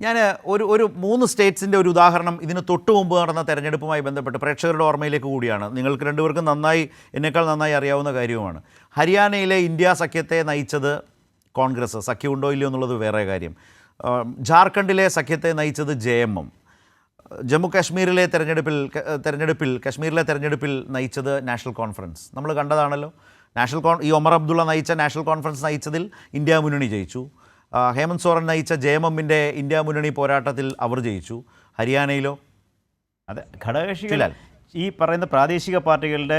ഞാൻ ഒരു ഒരു മൂന്ന് സ്റ്റേറ്റ്സിന്റെ ഒരു ഉദാഹരണം ഇതിന് തൊട്ട് മുമ്പ് നടന്ന തെരഞ്ഞെടുപ്പുമായി ബന്ധപ്പെട്ട് പ്രേക്ഷകരുടെ ഓർമ്മയിലേക്ക് കൂടിയാണ്. നിങ്ങൾക്ക് രണ്ടുപേർക്കും നന്നായി എന്നേക്കാൾ നന്നായി അറിയാവുന്ന കാര്യവുമാണ്. ഹരിയാനയിലെ ഇന്ത്യ സഖ്യത്തെ നയിച്ചത് കോൺഗ്രസ്. സഖ്യമുണ്ടോ ഇല്ലയോ എന്നുള്ളത് വേറെ കാര്യം. ജാർഖണ്ഡിലെ സഖ്യത്തെ നയിച്ചത് ജെ എം എം. ജമ്മു കാശ്മീരിലെ തെരഞ്ഞെടുപ്പിൽ തെരഞ്ഞെടുപ്പിൽ കാശ്മീരിലെ തെരഞ്ഞെടുപ്പിൽ നയിച്ചത് നാഷണൽ കോൺഫറൻസ്. നമ്മൾ കണ്ടതാണല്ലോ. നാഷണൽ കോൺ ഈ ഒമർ അബ്ദുള്ള നയിച്ച നാഷണൽ കോൺഫറൻസ് നയിച്ചതിൽ ഇന്ത്യ മുന്നണി ജയിച്ചു. ഹേമന്ത് സോറൻ നയിച്ച ജയമമ്മിന്റെ ഇന്ത്യ മുന്നണി പോരാട്ടത്തിൽ അവർ ജയിച്ചു ഹരിയാനയിലോ അതെ ഘടകകക്ഷികൾ. ഈ പറയുന്ന പ്രാദേശിക പാർട്ടികളുടെ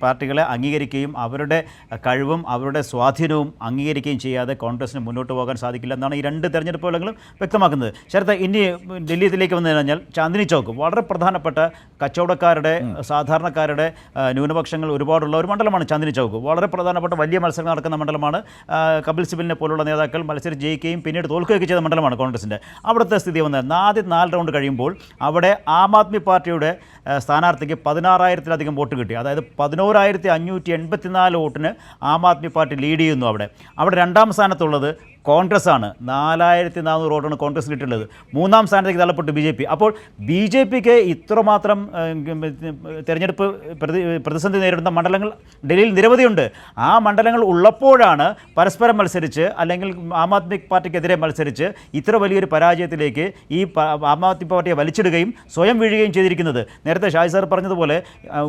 പാർട്ടികളെ അംഗീകരിക്കുകയും അവരുടെ കഴിവും അവരുടെ സ്വാധീനവും അംഗീകരിക്കുകയും ചെയ്യാതെ കോൺഗ്രസിന് മുന്നോട്ട് പോകാൻ സാധിക്കില്ല എന്നാണ് ഈ രണ്ട് തെരഞ്ഞെടുപ്പ് ഫലങ്ങളും വ്യക്തമാക്കുന്നത്. ശരത് ഇനി ഡൽഹിയിലേക്ക് വന്നു കഴിഞ്ഞാൽ ചാന്ദിനി ചൗക്ക് വളരെ പ്രധാനപ്പെട്ട കച്ചവടക്കാരുടെ സാധാരണക്കാരുടെ ന്യൂനപക്ഷങ്ങൾ ഒരുപാടുള്ള ഒരു മണ്ഡലമാണ് ചാന്ദിനി ചൗക്ക്. വളരെ പ്രധാനപ്പെട്ട വലിയ മത്സരം നടക്കുന്ന മണ്ഡലമാണ് കപിൽ സിബലിനെ പോലുള്ള നേതാക്കൾ മത്സരം ജയിക്കുകയും പിന്നീട് തോൽക്കുകയൊക്കെ ചെയ്ത മണ്ഡലമാണ് കോൺഗ്രസിന്റെ അവിടുത്തെ സ്ഥിതി വന്നത് ആദ്യം നാല് റൗണ്ട് കഴിയുമ്പോൾ അവിടെ ആം ആദ്മി പാർട്ടിയുടെ ആ, സ്ഥാനാർത്ഥിക്ക് പതിനാറായിരത്തിലധികം വോട്ട് കിട്ടി. അതായത് പതിനോരായിരത്തി അഞ്ഞൂറ്റി എൺപത്തിനാല് വോട്ടിന് ആം ആദ്മി പാർട്ടി ലീഡ് ചെയ്യുന്നു അവിടെ. അവിടെ രണ്ടാം സ്ഥാനത്തുള്ളത് കോൺഗ്രസ് ആണ് നാലായിരത്തി നാനൂറ് വോട്ടാണ് കോൺഗ്രസ് കിട്ടിയുള്ളത് മൂന്നാം സ്ഥാനത്തേക്ക് തള്ളപ്പെട്ടു ബി ജെ പി. അപ്പോൾ ബി ജെ പിക്ക് ഇത്രമാത്രം തിരഞ്ഞെടുപ്പ് പ്രതി പ്രതിസന്ധി നേരിടുന്ന മണ്ഡലങ്ങൾ ഡൽഹിയിൽ നിരവധിയുണ്ട്. ആ മണ്ഡലങ്ങൾ ഉള്ളപ്പോഴാണ് പരസ്പരം മത്സരിച്ച് അല്ലെങ്കിൽ ആം ആദ്മി പാർട്ടിക്കെതിരെ മത്സരിച്ച് ഇത്ര വലിയൊരു പരാജയത്തിലേക്ക് ഈ ആം ആദ്മി പാർട്ടിയെ വലിച്ചിടുകയും സ്വയം വീഴുകയും ചെയ്തിരിക്കുന്നത്. നേരത്തെ ഷാജി സാർ പറഞ്ഞതുപോലെ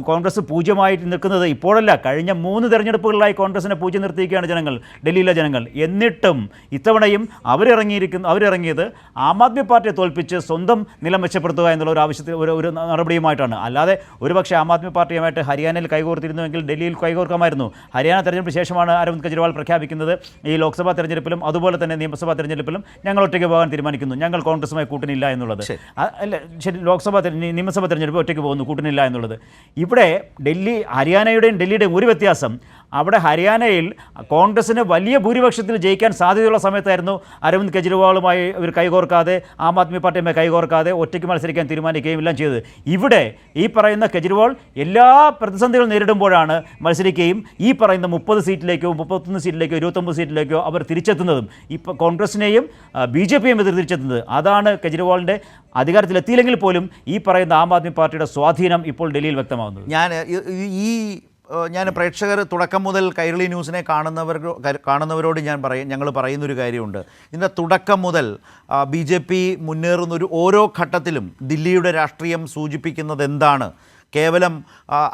കോൺഗ്രസ് പൂജ്യമായിട്ട് നിൽക്കുന്നത് ഇപ്പോഴല്ല. കഴിഞ്ഞ മൂന്ന് തെരഞ്ഞെടുപ്പുകളിലായി കോൺഗ്രസിനെ പൂജ്യം നിർത്തിയിരിക്കുകയാണ് ജനങ്ങൾ ഡൽഹിയിലെ ജനങ്ങൾ. എന്നിട്ടും ഇത്തവണയും അവരിറങ്ങിയിരിക്കുന്നു അവരിറങ്ങിയത് ആം ആദ്മി പാർട്ടിയെ തോൽപ്പിച്ച് സ്വന്തം നില മെച്ചപ്പെടുത്തുക എന്നുള്ള ഒരു ആവശ്യത്തിൽ ഒരു ഒരു നടപടിയുമായിട്ടാണ്. അല്ലാതെ ഒരുപക്ഷെ ആം ആദ്മി പാർട്ടിയുമായിട്ട് ഹരിയാനയിൽ കൈകോർത്തിരുന്നുവെങ്കിൽ ഡൽഹിയിൽ കൈകോർക്കാമായിരുന്നു. ഹരിയാന തെരഞ്ഞെടുപ്പിന് ശേഷമാണ് അരവിന്ദ് കെജ്രിവാൾ പ്രഖ്യാപിക്കുന്നത്. ഈ ലോക്സഭാ തെരഞ്ഞെടുപ്പിലും അതുപോലെ തന്നെ നിയമസഭാ തെരഞ്ഞെടുപ്പിലും ഞങ്ങൾ ഒറ്റയ്ക്ക് പോകാൻ തീരുമാനിക്കുന്നു. ഞങ്ങൾ കോൺഗ്രസുമായി കൂട്ടിനില്ല എന്നുള്ളത്. അല്ല ശരി ലോക്സഭാ നിയമസഭാ തെരഞ്ഞെടുപ്പ് ഒറ്റയ്ക്ക് പോകുന്നു കൂട്ടിനില്ല എന്നുള്ളത്. ഇവിടെ ഡൽഹി ഹരിയാനയുടെയും ഡൽഹിയുടെയും ഒരു വ്യത്യാസം അവിടെ ഹരിയാനയിൽ കോൺഗ്രസിന് വലിയ ഭൂരിപക്ഷത്തിൽ ജയിക്കാൻ സാധ്യതയുള്ള സമയത്തായിരുന്നു അരവിന്ദ് കെജ്രിവാളുമായി ഇവർ കൈകോർക്കാതെ ആം ആദ്മി പാർട്ടിയുമായി കൈകോർക്കാതെ ഒറ്റയ്ക്ക് മത്സരിക്കാൻ തീരുമാനിക്കുകയും എല്ലാം ചെയ്തത്. ഇവിടെ ഈ പറയുന്ന കെജ്രിവാൾ എല്ലാ പ്രതിസന്ധികളും നേരിടുമ്പോഴാണ് മത്സരിക്കുകയും ഈ പറയുന്ന മുപ്പത് സീറ്റിലേക്കോ മുപ്പത്തൊന്ന് സീറ്റിലേക്കോ ഇരുപത്തൊമ്പത് സീറ്റിലേക്കോ അവർ തിരിച്ചെത്തുന്നതും ഇപ്പോൾ കോൺഗ്രസിനെയും ബി ജെ പിയും എതിർ തിരിച്ചെത്തുന്നത്. അതാണ് കെജ്രിവാളിന്റെ അധികാരത്തിലെത്തിയില്ലെങ്കിൽ പോലും ഈ പറയുന്ന ആം ആദ്മി പാർട്ടിയുടെ സ്വാധീനം ഇപ്പോൾ ഡൽഹിയിൽ വ്യക്തമാകുന്നത്. ഞാൻ ഈ- ഞാൻ പ്രേക്ഷകർ തുടക്കം മുതൽ കൈരളി ന്യൂസിനെ കാണുന്നവർ കാണുന്നവരോട് ഞാൻ പറയും ഞങ്ങൾ പറയുന്നൊരു കാര്യമുണ്ട്. ഇതിന്റെ തുടക്കം മുതൽ ബി ജെ പി മുന്നേറുന്നൊരു ഓരോ ഘട്ടത്തിലും ദില്ലിയുടെ രാഷ്ട്രീയം സൂചിപ്പിക്കുന്നത് എന്താണ് കേവലം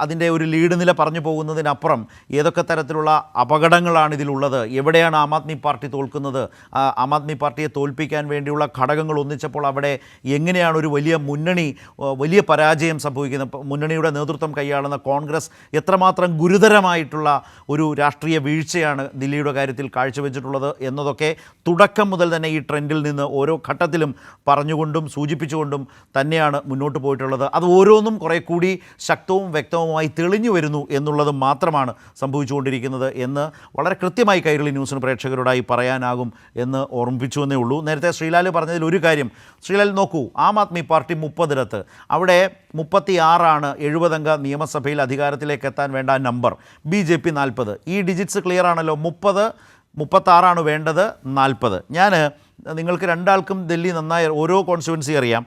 അതിന്റെ ഒരു ലീഡ് നില പറഞ്ഞു പോകുന്നതിനപ്പുറം ഏതൊക്കെ തരത്തിലുള്ള അപകടങ്ങളാണ് ഇതിലുള്ളത്? എവിടെയാണ് ആം ആദ്മി പാർട്ടി തോൽക്കുന്നത്? ആം ആദ്മി പാർട്ടിയെ തോൽപ്പിക്കാൻ വേണ്ടിയുള്ള ഘടകങ്ങൾ ഒന്നിച്ചപ്പോൾ അവിടെ എങ്ങനെയാണ് ഒരു വലിയ മുന്നണി വലിയ പരാജയം സംഭവിക്കുന്നത്? മുന്നണിയുടെ നേതൃത്വം കൈയാളുന്ന കോൺഗ്രസ് എത്രമാത്രം ഗുരുതരമായിട്ടുള്ള ഒരു രാഷ്ട്രീയ വീഴ്ചയാണ് ദില്ലിയുടെ കാര്യത്തിൽ കാഴ്ചവെച്ചിട്ടുള്ളത് എന്നതൊക്കെ തുടക്കം മുതൽ തന്നെ ഈ ട്രെൻഡിൽ നിന്ന് ഓരോ ഘട്ടത്തിലും പറഞ്ഞുകൊണ്ടും സൂചിപ്പിച്ചുകൊണ്ടും തന്നെയാണ് മുന്നോട്ട് പോയിട്ടുള്ളത്. അത് ഓരോന്നും കുറേ കൂടി ശക്തവും വ്യക്തവുമായി തെളിഞ്ഞു വരുന്നു എന്നുള്ളത് മാത്രമാണ് സംഭവിച്ചുകൊണ്ടിരിക്കുന്നത് എന്ന് വളരെ കൃത്യമായി കൈരളി ന്യൂസിന് പ്രേക്ഷകരോടായി പറയാനാകും എന്ന് ഓർമ്മിപ്പിച്ചു എന്നേ ഉള്ളൂ. നേരത്തെ ശ്രീലാൽ പറഞ്ഞതിൽ ഒരു കാര്യം. ശ്രീലാൽ നോക്കൂ ആം ആദ്മി പാർട്ടി മുപ്പതിടത്ത് അവിടെ മുപ്പത്തി ആറാണ് എഴുപതംഗ നിയമസഭയിൽ അധികാരത്തിലേക്ക് എത്താൻ വേണ്ട നമ്പർ. ബി ജെ പി നാൽപ്പത്. ഈ ഡിജിറ്റ്സ് ക്ലിയർ ആണല്ലോ. മുപ്പത് മുപ്പത്താറാണ് വേണ്ടത് നാൽപ്പത്. ഞാൻ നിങ്ങൾക്ക് രണ്ടാൾക്കും ഡൽഹി നന്നായി ഓരോ കോൺസ്റ്റുവൻസി അറിയാം.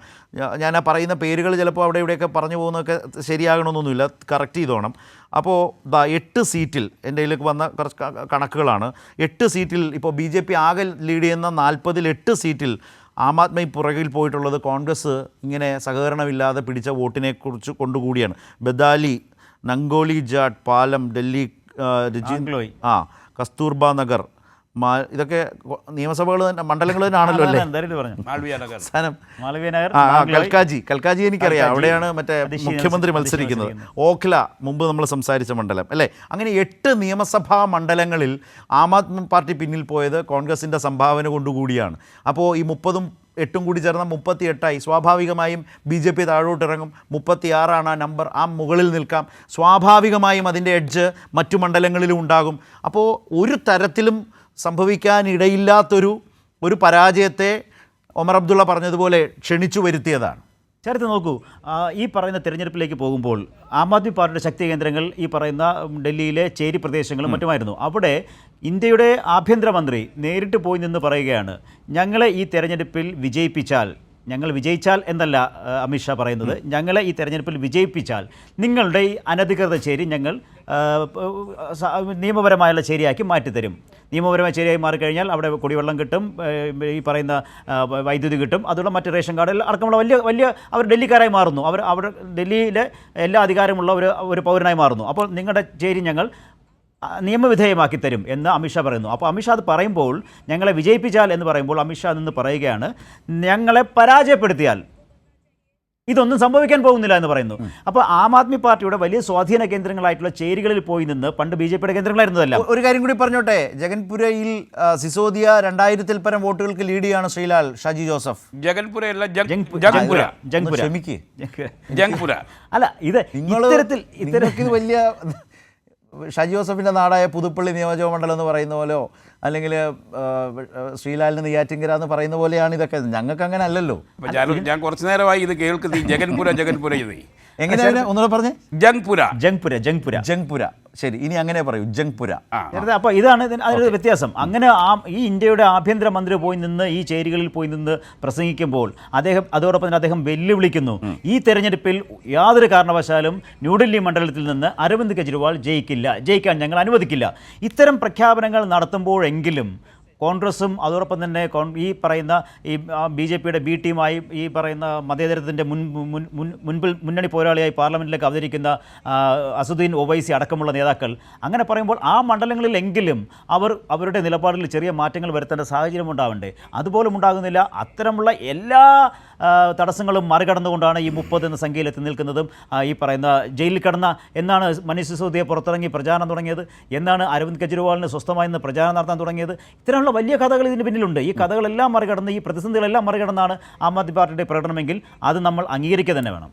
ഞാൻ ആ പറയുന്ന പേരുകൾ ചിലപ്പോൾ അവിടെ ഇവിടെയൊക്കെ പറഞ്ഞു പോകുന്നതൊക്കെ ശരിയാകണമെന്നൊന്നുമില്ല. കറക്റ്റ് ചെയ്തോണം. അപ്പോൾ ദാ എട്ട് സീറ്റിൽ എന്റെ കയ്യിലേക്ക് വന്ന കുറച്ച് കണക്കുകളാണ്. എട്ട് സീറ്റിൽ ഇപ്പോൾ ബി ജെ പി ആകെ ലീഡ് ചെയ്യുന്ന നാൽപ്പതിൽ എട്ട് സീറ്റിൽ ആം ആദ്മി പുറകിൽ പോയിട്ടുള്ളത് കോൺഗ്രസ് ഇങ്ങനെ സഹകരണമില്ലാതെ പിടിച്ച വോട്ടിനെ കുറിച്ച് കൊണ്ടുകൂടിയാണ്. ബദാലി നങ്കോളി ജാട്ട് പാലം ഡൽഹി ആ, രജി- ആ കസ്തൂർബ നഗർ ഇതൊക്കെ നിയമസഭകൾ തന്നെ മണ്ഡലങ്ങൾ തന്നെ ആണല്ലോ അല്ലേ? കൽക്കാജി കൽക്കാജി എനിക്കറിയാം. അവിടെയാണ് മറ്റേ മുഖ്യമന്ത്രി മത്സരിക്കുന്നത്. മത്സരിക്കുന്നത്. ഓഖ്ല മുമ്പ് നമ്മൾ സംസാരിച്ച മണ്ഡലം അല്ലേ? അങ്ങനെ എട്ട് നിയമസഭാ മണ്ഡലങ്ങളിൽ ആം ആദ്മി പാർട്ടി പിന്നിൽ പോയത് കോൺഗ്രസിന്റെ സംഭാവന കൊണ്ടുകൂടിയാണ് അപ്പോൾ ഈ മുപ്പതും എട്ടും കൂടി ചേർന്ന മുപ്പത്തി എട്ടായി സ്വാഭാവികമായും ബി ജെ പി താഴോട്ടിറങ്ങും. മുപ്പത്തി ആറാണ് ആ നമ്പർ ആ മുകളിൽ നിൽക്കാം. സ്വാഭാവികമായും അതിന്റെ എഡ്ജ് മറ്റു മണ്ഡലങ്ങളിലും ഉണ്ടാകും. അപ്പോൾ ഒരു തരത്തിലും സംഭവിക്കാനിടയില്ലാത്തൊരു ഒരു പരാജയത്തെ ഒമർ അബ്ദുള്ള പറഞ്ഞതുപോലെ ക്ഷണിച്ചു വരുത്തിയതാണ്. ചേർത്ത് നോക്കൂ ഈ പറയുന്ന തിരഞ്ഞെടുപ്പിലേക്ക് പോകുമ്പോൾ ആം ആദ്മി പാർട്ടിയുടെ ശക്തി കേന്ദ്രങ്ങൾ ഈ പറയുന്ന ഡൽഹിയിലെ ചേരി പ്രദേശങ്ങളും മറ്റുമായിരുന്നു. അവിടെ ഇന്ത്യയുടെ ആഭ്യന്തരമന്ത്രി നേരിട്ട് പോയി നിന്ന് പറയുകയാണ് ഞങ്ങളെ ഈ തെരഞ്ഞെടുപ്പിൽ വിജയിപ്പിച്ചാൽ ഞങ്ങൾ വിജയിച്ചാൽ എന്നല്ല അമിത്ഷാ പറയുന്നത്. ഞങ്ങളെ ഈ തെരഞ്ഞെടുപ്പിൽ വിജയിപ്പിച്ചാൽ നിങ്ങളുടെ ഈ അനധികൃത ചേരി ഞങ്ങൾ നിയമപരമായുള്ള ചേരിയാക്കി മാറ്റിത്തരും. നിയമപരമായ ചേരിയായി മാറിക്കഴിഞ്ഞാൽ അവിടെ കുടിവെള്ളം കിട്ടും ഈ പറയുന്ന വൈദ്യുതി കിട്ടും. അതുള്ള മറ്റ് റേഷൻ കാർഡ് അടക്കമുള്ള വലിയ വലിയ അവർ ഡൽഹിക്കാരായി മാറുന്നു. അവർ അവിടെ ഡൽഹിയിലെ എല്ലാ അധികാരമുള്ള ഒരു ഒരു പൗരനായി മാറുന്നു. അപ്പോൾ നിങ്ങളുടെ ചേരി ഞങ്ങൾ നിയമവിധേയമാക്കി തരും എന്ന് അമിത്ഷാ പറയുന്നു. അപ്പോൾ അമിത്ഷാ അത് പറയുമ്പോൾ ഞങ്ങളെ വിജയിപ്പിച്ചാൽ എന്ന് പറയുമ്പോൾ അമിത്ഷാ നിന്ന് പറയുകയാണ് ഞങ്ങളെ പരാജയപ്പെടുത്തിയാൽ ഇതൊന്നും സംഭവിക്കാൻ പോകുന്നില്ല എന്ന് പറയുന്നു. അപ്പോൾ ആം ആദ്മി പാർട്ടിയുടെ വലിയ സ്വാധീന കേന്ദ്രങ്ങളായിട്ടുള്ള ചേരികളിൽ പോയി നിന്ന് പണ്ട് ബി ജെ പിയുടെ കേന്ദ്രങ്ങളായിരുന്നതല്ല. ഒരു കാര്യം കൂടി പറഞ്ഞോട്ടെ. ജഗൻപുരയിൽ സിസോദിയ രണ്ടായിരത്തിൽ പരം വോട്ടുകൾക്ക് ലീഡ് ചെയ്യാണ് ശ്രീലാൽ ഷാജി ജോസഫ്. ജഗൻപുരയല്ല ജംഗ്പുര അല്ല ഇത് ഇത്തരത്തിൽ ഇത്തരത്തിൽ ഇത്തരം വലിയ ഷാജി ജോസഫിന്റെ നാടായ പുതുപ്പള്ളി നിയോജക മണ്ഡലം എന്ന് പറയുന്ന പോലെയോ അല്ലെങ്കിൽ ശ്രീലാലിന് നെയ്യാറ്റിങ്കര എന്ന് പറയുന്ന പോലെയാണ് ഇതൊക്കെ. ഞങ്ങൾക്ക് അങ്ങനെ അല്ലല്ലോ ഞാൻ കുറച്ച് നേരമായി ഇത് കേൾക്കുന്നത് ജഗൻപുര ജഗൻപുര ഇത്. എങ്ങനെയാണ് ഒന്നുകൂടെ പറഞ്ഞേ? ജംഗ്പുര. ജംഗ്പുര ജംഗ്പുര. ജംഗ്പുര. ശരി ഇനി അങ്ങനെ പറയൂ ജംഗ്പുര. അപ്പോൾ ഇതാണ് ഇതിന് വ്യത്യാസം. അങ്ങനെ ആ ഈ ഇന്ത്യയുടെ ആഭ്യന്തരമന്ത്രി പോയി നിന്ന് ഈ ചേരികളിൽ പോയി നിന്ന് പ്രസംഗിക്കുമ്പോൾ അദ്ദേഹം അതോടൊപ്പം തന്നെ അദ്ദേഹം വെല്ലുവിളിക്കുന്നു. ഈ തെരഞ്ഞെടുപ്പിൽ യാതൊരു കാരണവശാലും ന്യൂഡൽഹി മണ്ഡലത്തിൽ നിന്ന് അരവിന്ദ് കെജ്രിവാൾ ജയിക്കില്ല ജയിക്കാൻ ഞങ്ങൾ അനുവദിക്കില്ല. ഇത്തരം പ്രഖ്യാപനങ്ങൾ നടത്തുമ്പോഴെങ്കിലും കോൺഗ്രസും അതോടൊപ്പം തന്നെ ഈ പറയുന്ന ഈ ബി ജെ പിയുടെ ബി ടീമായി ഈ പറയുന്ന മതേതരത്തിന്റെ മുൻ മുൻ- മുൻ- മുൻപിൽ മുന്നണി പോരാളിയായി പാർലമെന്റിലേക്ക് അവതരിക്കുന്ന അസുദ്ദീൻ ഒവൈസി അടക്കമുള്ള നേതാക്കൾ. അങ്ങനെ പറയുമ്പോൾ ആ മണ്ഡലങ്ങളിലെങ്കിലും അവർ അവരുടെ നിലപാടിൽ ചെറിയ മാറ്റങ്ങൾ വരുത്തേണ്ട സാഹചര്യം ഉണ്ടാവണ്ടേ? അതുപോലും ഉണ്ടാകുന്നില്ല. അത്തരമുള്ള എല്ലാ തടസ്സങ്ങളും മറികടന്നുകൊണ്ടാണ് ഈ മുപ്പത് എന്ന സംഖ്യയിൽ എത്തി നിൽക്കുന്നതും ഈ പറയുന്ന ജയിലിൽ കിടന്ന എന്നാണ് മനീഷ് സിസോദിയെ പുറത്തിറങ്ങി പ്രചാരണം തുടങ്ങിയത് എന്നാണ് അരവിന്ദ് കെജ്രിവാളിന് സ്വസ്ഥമായി നിന്ന് പ്രചാരണം നടത്താൻ തുടങ്ങിയത്. ഇത്തരമുള്ള വലിയ കഥകൾ ഇതിന് പിന്നിലുണ്ട്. ഈ കഥകളെല്ലാം മറികടന്ന് ഈ പ്രതിസന്ധികളെല്ലാം മറികടന്നാണ് ആം ആദ്മി പാർട്ടിയുടെ പ്രകടനമെങ്കിൽ അത് നമ്മൾ അംഗീകരിക്കുക തന്നെ വേണം.